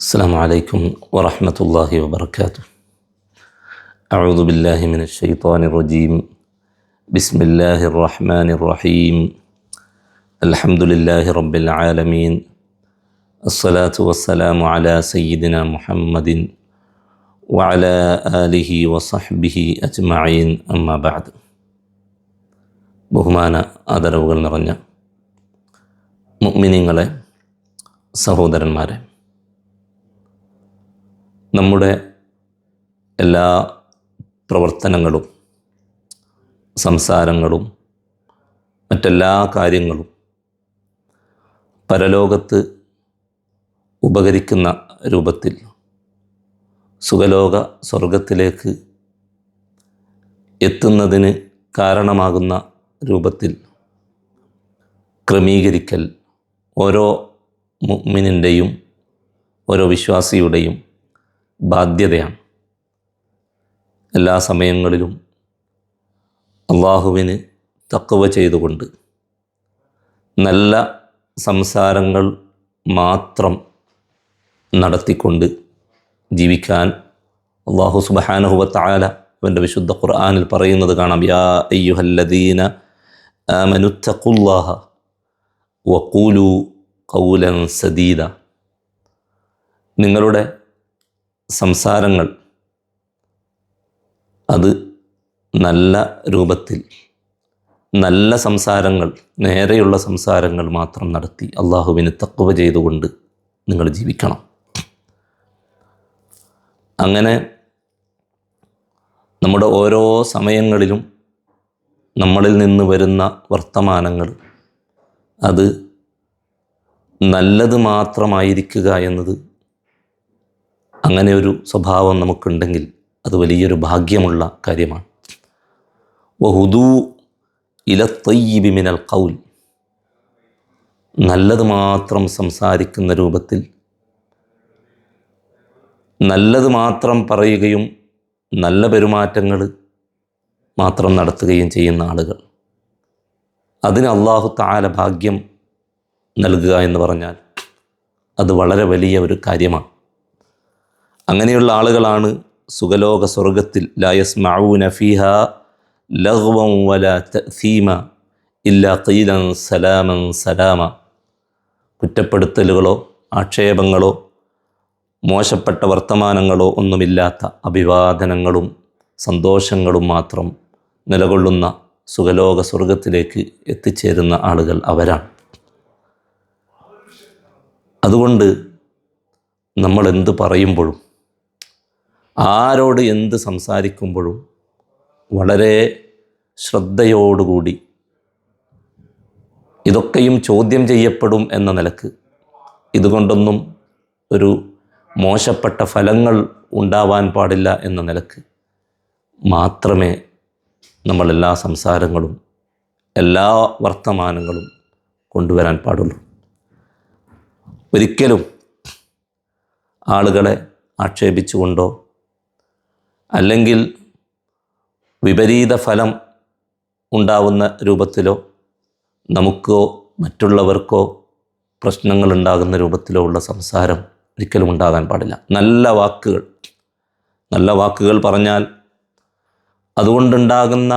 السلام عليكم ورحمة الله وبركاته أعوذ بالله من الشيطان الرجيم بسم الله الرحمن الرحيم الحمد لله رب العالمين الصلاة والسلام على سيدنا محمد وعلى آله وصحبه أجمعين أما بعد ബഹുമാന ആദരവുകൾ നിറഞ്ഞ മുഅ്മിനീങ്ങളെ സഹോദരന്മാരെ നമ്മുടെ എല്ലാ പ്രവർത്തനങ്ങളും സംസാരങ്ങളും മറ്റെല്ലാ കാര്യങ്ങളും പരലോകത്ത് ഉപകരിക്കുന്ന രൂപത്തിൽ സുഖലോക സ്വർഗത്തിലേക്ക് എത്തുന്നതിന് കാരണമാകുന്ന രൂപത്തിൽ ക്രമീകരിക്കൽ ഓരോ മുഅ്മിനിന്റെയും ഓരോ വിശ്വാസിയുടെയും ബാധ്യതയാണ്. എല്ലാ സമയങ്ങളിലും അള്ളാഹുവിന് തക്കവ ചെയ്തുകൊണ്ട് നല്ല സംസാരങ്ങൾ മാത്രം നടത്തിക്കൊണ്ട് ജീവിക്കാൻ അള്ളാഹു സുബഹാനുഹുവത്തായാല അവന്റെ വിശുദ്ധ ഖുർആാനിൽ പറയുന്നത് കാണാം. യാ അയ്യുഹല്ലദീന മനുത്തഖുല്ലാഹ വക്കൂലു കൗലൻ സദീദ. നിങ്ങളുടെ സംസാരങ്ങൾ അത് നല്ല രൂപത്തിൽ നല്ല സംസാരങ്ങൾ നേരെയുള്ള സംസാരങ്ങൾ മാത്രം നടത്തി അള്ളാഹുവിന് തക്കവ ചെയ്തുകൊണ്ട് നിങ്ങൾ ജീവിക്കണം. അങ്ങനെ നമ്മുടെ ഓരോ സമയങ്ങളിലും നമ്മളിൽ നിന്ന് വരുന്ന വർത്തമാനങ്ങൾ അത് നല്ലത് മാത്രമായിരിക്കുക എന്നത് അങ്ങനെ ഒരു സ്വഭാവം നമുക്കുണ്ടെങ്കിൽ അത് വലിയൊരു ഭാഗ്യമുള്ള കാര്യമാണ്. വഹുദൂ ഇലത്തയ്യിബിമിനൽ കൗൽ നല്ലത് മാത്രം സംസാരിക്കുന്ന രൂപത്തിൽ നല്ലത് മാത്രം പറയുകയും നല്ല പെരുമാറ്റങ്ങൾ മാത്രം നടത്തുകയും ചെയ്യുന്ന ആളുകൾ. അതിന് അള്ളാഹു താല ഭാഗ്യം നൽകുക എന്ന് പറഞ്ഞാൽ അത് വളരെ വലിയ ഒരു കാര്യമാണ്. അങ്ങനെയുള്ള ആളുകളാണ് സുഖലോക സ്വർഗത്തിൽ ലായസ് മാവു നഫീഹ ലഹ്വം വല തീമ ഇല്ല തീലൻ സലാമൻ സലാമ. കുറ്റപ്പെടുത്തലുകളോ ആക്ഷേപങ്ങളോ മോശപ്പെട്ട വർത്തമാനങ്ങളോ ഒന്നുമില്ലാത്ത അഭിവാദനങ്ങളും സന്തോഷങ്ങളും മാത്രം നിലകൊള്ളുന്ന സുഖലോക സ്വർഗത്തിലേക്ക് എത്തിച്ചേരുന്ന ആളുകൾ അവരാണ്. അതുകൊണ്ട് നമ്മൾ എന്ത് പറയുമ്പോഴും ആരോട് എന്ത് സംസാരിക്കുമ്പോഴും വളരെ ശ്രദ്ധയോടുകൂടി ഇതൊക്കെയും ചോദ്യം ചെയ്യപ്പെടും എന്ന നിലയ്ക്ക് ഇതുകൊണ്ടൊന്നും ഒരു മോശപ്പെട്ട ഫലങ്ങൾ ഉണ്ടാവാൻ പാടില്ല എന്ന നിലയ്ക്ക് മാത്രമേ നമ്മളെല്ലാ സംസാരങ്ങളും എല്ലാ വർത്തമാനങ്ങളും കൊണ്ടുവരാൻ പാടുള്ളൂ. ഒരിക്കലും ആളുകളെ ആക്ഷേപിച്ചുകൊണ്ടോ അല്ലെങ്കിൽ വിപരീത ഫലം ഉണ്ടാവുന്ന രൂപത്തിലോ നമുക്കോ മറ്റുള്ളവർക്കോ പ്രശ്നങ്ങൾ ഉണ്ടാകുന്ന രൂപത്തിലോ ഉള്ള സംസാരം ഒരിക്കലും ഉണ്ടാകാൻ പാടില്ല നല്ല വാക്കുകൾ നല്ല വാക്കുകൾ പറഞ്ഞാൽ അതുകൊണ്ടുണ്ടാകുന്ന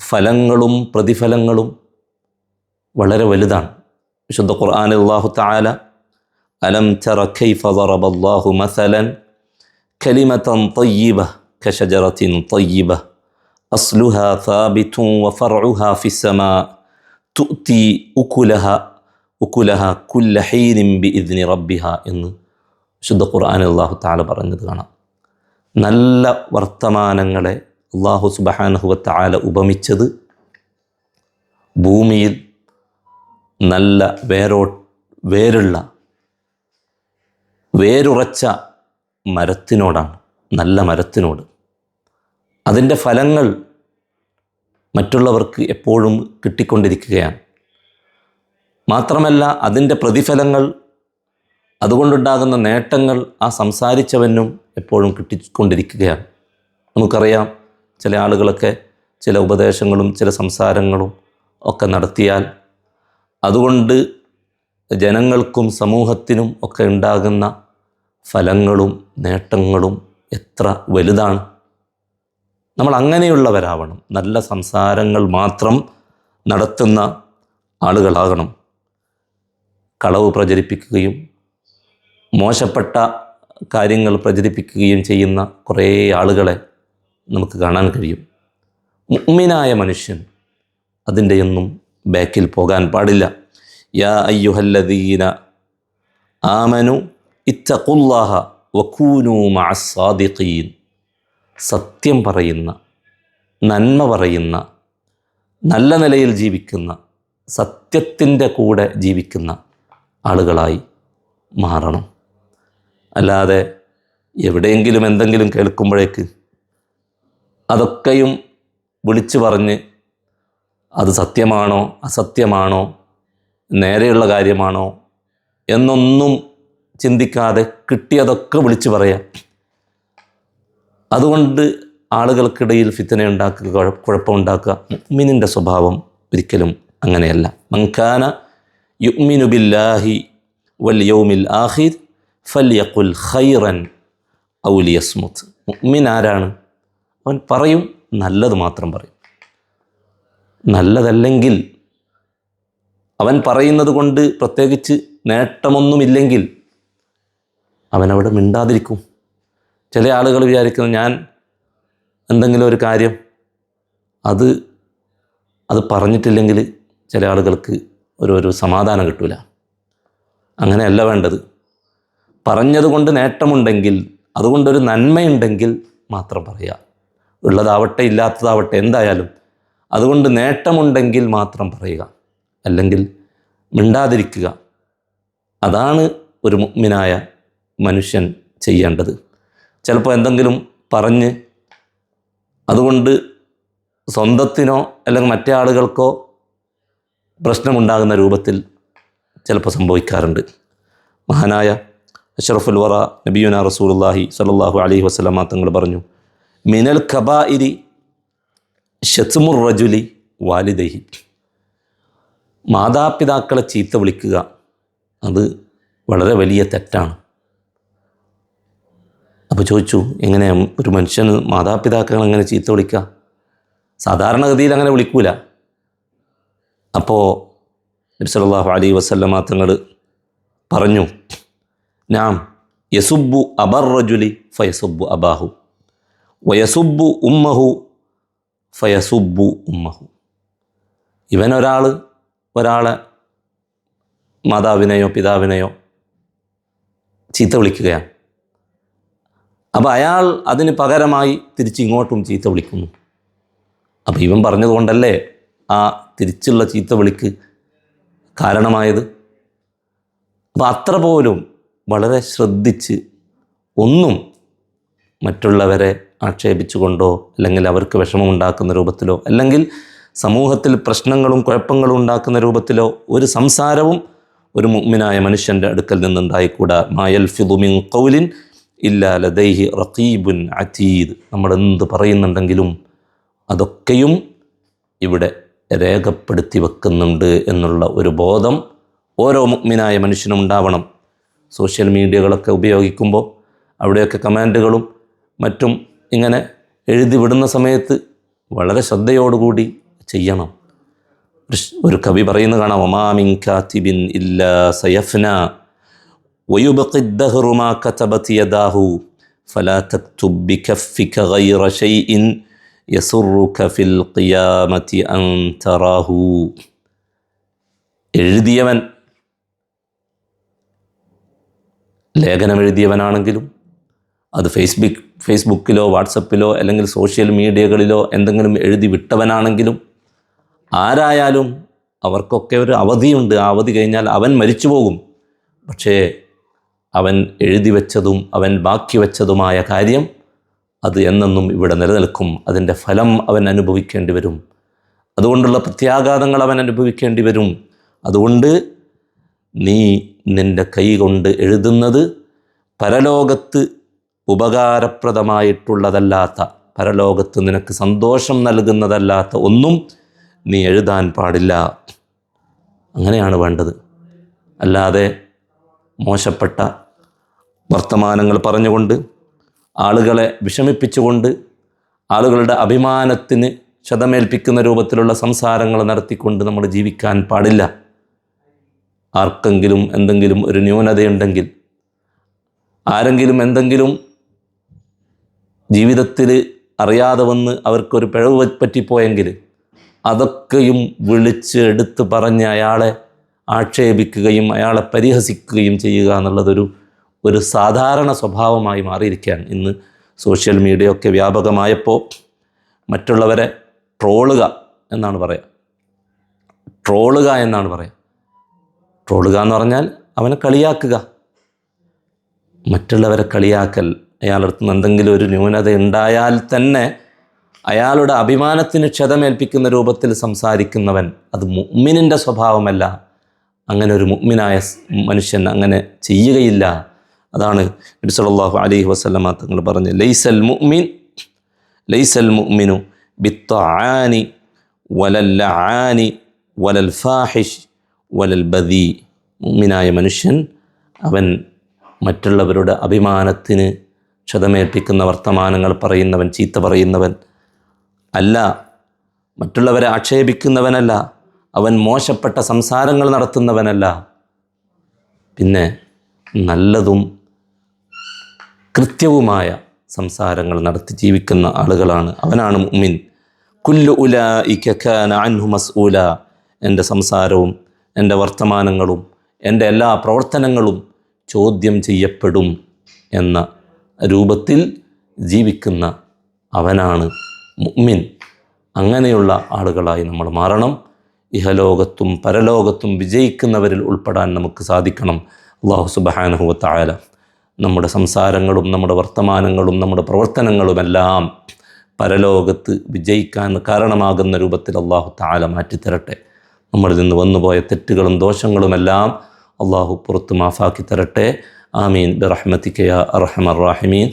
ഫലങ്ങളും പ്രതിഫലങ്ങളും വളരെ വലുതാണ് വിശുദ്ധ ഖുർആൻ അള്ളാഹു താല അലം തറ കൈഫ ضرب الله مثلا كلمة طيبة كشجرة طيبة أصلها ثابت وفرعها في السماء تؤتي أكلها أكلها كل حين بإذن ربها എന്ന് വിശുദ്ധ ഖുർആൻ അള്ളാഹു താല പറഞ്ഞത് കാണാം നല്ല വർത്തമാനങ്ങളെ അള്ളാഹു സുബഹാനഹുവ താല ഉപമിച്ചത് ഭൂമിയിൽ നല്ല വേരോ വേരുള്ള വേരുറച്ച മരത്തിനോടാണ് നല്ല മരത്തിനോട്. അതിന്റെ ഫലങ്ങൾ മറ്റുള്ളവർക്ക് എപ്പോഴും കിട്ടിക്കൊണ്ടിരിക്കുകയാണ്. മാത്രമല്ല അതിന്റെ പ്രതിഫലങ്ങൾ അതുകൊണ്ടുണ്ടാകുന്ന നേട്ടങ്ങൾ ആ സംസാരിച്ചവനും എപ്പോഴും കിട്ടിക്കൊണ്ടിരിക്കുകയാണ്. നമുക്കറിയാം ചില ആളുകളൊക്കെ ചില ഉപദേശങ്ങളും ചില സംസാരങ്ങളും ഒക്കെ നടത്തിയാൽ അതുകൊണ്ട് ജനങ്ങൾക്കും സമൂഹത്തിനും ഒക്കെ ഉണ്ടാകുന്ന ഫലങ്ങളും നേട്ടങ്ങളും എത്ര വലുതാണ്? നമ്മൾ അങ്ങനെയുള്ളവരാവണം. നല്ല സംസാരങ്ങൾ മാത്രം നടത്തുന്ന ആളുകളാകണം. കളവ് പ്രചരിപ്പിക്കുകയും മോശപ്പെട്ട കാര്യങ്ങൾ പ്രചരിപ്പിക്കുകയും ചെയ്യുന്ന കുറേ ആളുകളെ നമുക്ക് കാണാൻ കഴിയും. മുഅ്മിനായ മനുഷ്യൻ അതിന്റെയൊന്നും ബാക്കിൽ പോകാൻ പാടില്ല. യാ അയ്യുഹല്ലദീന ആമനു ഇത്തഖുല്ലാഹ വക്കൂനു മഅസ്സാദിഖീൻ. സത്യം പറയുന്ന നന്മ പറയുന്ന നല്ല നിലയിൽ ജീവിക്കുന്ന സത്യത്തിന്റെ കൂടെ ജീവിക്കുന്ന ആളുകളായി മാറണം. അല്ലാതെ എവിടെയെങ്കിലും എന്തെങ്കിലും കേൾക്കുമ്പോഴേക്ക് അതൊക്കെയും വിളിച്ചു പറഞ്ഞ് അത് സത്യമാണോ അസത്യമാണോ നേരെയുള്ള കാര്യമാണോ എന്നൊന്നും ചിന്തിക്കാതെ കിട്ടിയതൊക്കെ വിളിച്ചു പറയാം. അതുകൊണ്ട് ആളുകൾക്കിടയിൽ ഫിത്തന ഉണ്ടാക്കുക കുഴ- കുഴപ്പമുണ്ടാക്കുക മുഅ്മിനിന്റെ സ്വഭാവം ഒരിക്കലും അങ്ങനെയല്ല. മങ്കാന യുഅ്മിനു ബില്ലാഹി വൽ യൗമിൽ ആഹിർ ഫല്യഖുൽ ഖൈറൻ ഔ ലിയസ്മുത്ത്. മുഅ്മിൻ ആരാണ്? അവൻ പറയും നല്ലത് മാത്രം പറയും. നല്ലതല്ലെങ്കിൽ അവൻ പറയുന്നത് കൊണ്ട് പ്രത്യേകിച്ച് നേട്ടമൊന്നുമില്ലെങ്കിൽ അവനവിടെ മിണ്ടാതിരിക്കും. ചില ആളുകൾ വിചാരിക്കുന്നത് ഞാൻ എന്തെങ്കിലും ഒരു കാര്യം അത് അത് പറഞ്ഞിട്ടില്ലെങ്കിൽ ചില ആളുകൾക്ക് ഒരു ഒരു സമാധാനം കിട്ടൂല. അങ്ങനെയല്ല വേണ്ടത്. പറഞ്ഞതുകൊണ്ട് നേട്ടമുണ്ടെങ്കിൽ അതുകൊണ്ടൊരു നന്മയുണ്ടെങ്കിൽ മാത്രം പറയുക ഉള്ളതാവട്ടെ ഇല്ലാത്തതാവട്ടെ എന്തായാലും അതുകൊണ്ട് നേട്ടമുണ്ടെങ്കിൽ മാത്രം പറയുക. അല്ലെങ്കിൽ മിണ്ടാതിരിക്കുക. അതാണ് ഒരു മുഗ്മിനായ മനുഷ്യൻ ചെയ്യേണ്ടത്. ചിലപ്പോൾ എന്തെങ്കിലും പറഞ്ഞ് അതുകൊണ്ട് സ്വന്തത്തിനോ അല്ലെങ്കിൽ മറ്റേ ആളുകൾക്കോ പ്രശ്നമുണ്ടാകുന്ന രൂപത്തിൽ ചിലപ്പോൾ സംഭവിക്കാറുണ്ട്. മഹാനായ അഷറഫുൽ വറ നബിയുന റസൂലുള്ളാഹി സലാഹു അലൈഹി വസല്ലമ തങ്ങൾ പറഞ്ഞു മിനൽ ഖബാ ഇരി ഷത്മുർ റജുലി വാലിദഹി. മാതാപിതാക്കളെ ചീത്ത വിളിക്കുക അത് വളരെ വലിയ തെറ്റാണ്. അപ്പോൾ ചോദിച്ചു എങ്ങനെ ഒരു മനുഷ്യന് മാതാപിതാക്കൾ എങ്ങനെ ചീത്ത വിളിക്കുക സാധാരണഗതിയിൽ അങ്ങനെ വിളിക്കൂല. അപ്പോൾ നബ്സലാഹു അലി വസല്ലമ തങ്ങൾ പറഞ്ഞു നാം യസുബു അബർ റജുലി ഫയസുബു അബാഹു വയസുബു ഉമ്മഹു ഫയസുബു ഉമ്മഹു. ഇവനൊരാൾ ഒരാളെ മാതാവിനെയോ പിതാവിനെയോ ചീത്ത വിളിക്കുകയാണ്. അപ്പോൾ അയാൾ അതിന് പകരമായി തിരിച്ചിങ്ങോട്ടും ചീത്ത വിളിക്കുന്നു. അപ്പോൾ ഇവൻ പറഞ്ഞതുകൊണ്ടല്ലേ ആ തിരിച്ചുള്ള ചീത്ത വിളിക്ക് കാരണമായത്? അപ്പോൾ അത്ര പോലും വളരെ ശ്രദ്ധിച്ച് ഒന്നും മറ്റുള്ളവരെ ആക്ഷേപിച്ചുകൊണ്ടോ അല്ലെങ്കിൽ അവർക്ക് വിഷമമുണ്ടാക്കുന്ന രൂപത്തിലോ അല്ലെങ്കിൽ സമൂഹത്തിൽ പ്രശ്നങ്ങളും കുഴപ്പങ്ങളും ഉണ്ടാക്കുന്ന രൂപത്തിലോ ഒരു സംസാരവും ഒരു മുഗ്മിനായ മനുഷ്യന്റെ അടുക്കൽ നിന്നുണ്ടായിക്കൂടാ. മായൽ ഫിദുമിൻ കൗലിൻ ഇല്ലാ ലദൈഹി റഖീബുൻ അതീദ് നമ്മൾ എന്ത് പറയുന്നുണ്ടെങ്കിലും അതൊക്കെയും ഇവിടെ രേഖപ്പെടുത്തി വെക്കുന്നുണ്ട് എന്നുള്ള ഒരു ബോധം ഓരോ മുഗ്മിനായ മനുഷ്യനും ഉണ്ടാവണം. സോഷ്യൽ മീഡിയകളൊക്കെ ഉപയോഗിക്കുമ്പോൾ അവിടെയൊക്കെ കമാൻഡുകളും മറ്റും ഇങ്ങനെ എഴുതി വിടുന്ന സമയത്ത് വളരെ ശ്രദ്ധയോടുകൂടി ചെയ്യണം. ഒരു കവി പറയുന്നത് കാണാം ഒമാമിൻ കാത്തിബിൻ ഇല്ല സയഫ്ന. ويبقي الدهر ما كتبت يداه فلا تكتب بكفك غير شيء يسرك في القيامة أن تراه എഴുതിയവൻ ലേഖനം എഴുതിയവനാണെങ്കിലും അത് ഫേസ്ബുക്ക് ഫേസ്ബുക്കിലോ വാട്സപ്പിലോ അല്ലെങ്കിൽ സോഷ്യൽ മീഡിയകളിലോ എന്തെങ്കിലും എഴുതി വിട്ടവനാണെങ്കിലും ആരായാലും അവർക്കൊക്കെ ഒരു അവധിയുണ്ട് ആ അവധി കഴിഞ്ഞാൽ അവൻ മരിച്ചു പോകും പക്ഷേ അവൻ എഴുതി വച്ചതും അവൻ ബാക്കി വച്ചതുമായ കാര്യം അത് എന്നെന്നും ഇവിടെ നിലനിൽക്കും. അതിന്റെ ഫലം അവൻ അനുഭവിക്കേണ്ടി വരും. അതുകൊണ്ടുള്ള പ്രത്യാഘാതങ്ങൾ അവൻ അനുഭവിക്കേണ്ടി വരും. അതുകൊണ്ട് നീ നിന്റെ കൈ കൊണ്ട് എഴുതുന്നത് പരലോകത്ത് ഉപകാരപ്രദമായിട്ടുള്ളതല്ലാത്ത പരലോകത്ത് നിനക്ക് സന്തോഷം നൽകുന്നതല്ലാത്ത ഒന്നും നീ എഴുതാൻ പാടില്ല. അങ്ങനെയാണ് വേണ്ടത്. അല്ലാതെ മോശപ്പെട്ട വർത്തമാനങ്ങൾ പറഞ്ഞുകൊണ്ട് ആളുകളെ വിഷമിപ്പിച്ചുകൊണ്ട് ആളുകളുടെ അഭിമാനത്തിന് ക്ഷതമേൽപ്പിക്കുന്ന രൂപത്തിലുള്ള സംസാരങ്ങൾ നടത്തിക്കൊണ്ട് നമ്മൾ ജീവിക്കാൻ പാടില്ല. ആർക്കെങ്കിലും എന്തെങ്കിലും ഒരു ന്യൂനതയുണ്ടെങ്കിൽ ആരെങ്കിലും എന്തെങ്കിലും ജീവിതത്തിൽ അറിയാതെ വന്ന് അവർക്കൊരു പിഴവ് പറ്റിപ്പോയെങ്കിൽ അതൊക്കെയും വിളിച്ച് എടുത്ത് പറഞ്ഞ് അയാളെ ആക്ഷേപിക്കുകയും അയാളെ പരിഹസിക്കുകയും ചെയ്യുക എന്നുള്ളതൊരു ഒരു സാധാരണ സ്വഭാവമായി മാറിയിരിക്കുകയാണ്. ഇന്ന് സോഷ്യൽ മീഡിയ ഒക്കെ വ്യാപകമായപ്പോൾ മറ്റുള്ളവരെ ട്രോളുക എന്നാണ് പറയുക ട്രോളുക എന്നാണ് പറയുക ട്രോളുക എന്ന് പറഞ്ഞാൽ അവനെ കളിയാക്കുക. മറ്റുള്ളവരെ കളിയാക്കൽ അയാളടുത്ത് നിന്ന് എന്തെങ്കിലും ഒരു ന്യൂനത ഉണ്ടായാൽ തന്നെ അയാളുടെ അഭിമാനത്തിന് ക്ഷതമേൽപ്പിക്കുന്ന രൂപത്തിൽ സംസാരിക്കുന്നവൻ അത് മുഅ്മിനിന്റെ സ്വഭാവമല്ല. അങ്ങനെ ഒരു മുഅ്മിനായ മനുഷ്യൻ അങ്ങനെ ചെയ്യുകയില്ല. അതാണ് നബി സല്ലല്ലാഹു അലൈഹി വസല്ലമ തങ്ങൾ പറഞ്ഞ് ലൈസൽ മുഅ്മിൻ ലൈസൽ മുഅ്മിനു ബിത്തആനി വലൽ ആനി വലൽ ഫാഹിഷ് വലൽ ബദി. മുഅ്മിനായ മനുഷ്യൻ അവൻ മറ്റുള്ളവരുടെ അഭിമാനത്തിന് ക്ഷതമേൽപ്പിക്കുന്ന വർത്തമാനങ്ങൾ പറയുന്നവൻ ചീത്ത പറയുന്നവൻ അല്ല. മറ്റുള്ളവരെ ആക്ഷേപിക്കുന്നവനല്ല. അവൻ മോശപ്പെട്ട സംസാരങ്ങൾ നടത്തുന്നവനല്ല. പിന്നെ നല്ലതും കൃത്യവുമായ സംസാരങ്ങൾ നടത്തി ജീവിക്കുന്ന ആളുകളാണ്. അവനാണ് മുഅ്മിൻ. കുല്ലു ഉല അൻഹു മസ്ഊല. എന്റെ സംസാരവും എന്റെ വർത്തമാനങ്ങളും എന്റെ എല്ലാ പ്രവർത്തനങ്ങളും ചോദ്യം ചെയ്യപ്പെടും എന്ന രൂപത്തിൽ ജീവിക്കുന്ന അവനാണ് മുഅ്മിൻ. അങ്ങനെയുള്ള ആളുകളായി നമ്മൾ മാറണം. ഇഹലോകത്തും പരലോകത്തും വിജയിക്കുന്നവരിൽ ഉൾപ്പെടാൻ നമുക്ക് സാധിക്കണം. അള്ളാഹു സുബഹാനഹുവ നമ്മുടെ സംസാരങ്ങളും നമ്മുടെ വർത്തമാനങ്ങളും നമ്മുടെ പ്രവർത്തനങ്ങളുമെല്ലാം പരലോകത്ത് വിജയിക്കാൻ കാരണമാകുന്ന രൂപത്തിൽ അള്ളാഹു താല മാറ്റിത്തരട്ടെ. നമ്മളിൽ നിന്ന് വന്നുപോയ തെറ്റുകളും ദോഷങ്ങളുമെല്ലാം അള്ളാഹു പുറത്ത് മാഫാക്കി തരട്ടെ. ആമീൻ. ബിറഹ്മത്തിക്കയ അറഹമർ റാഹിമീൻ.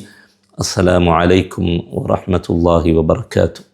അസ്സലാമു അലൈക്കും വറഹ്മത്തുള്ളാഹി വബർക്കാത്തു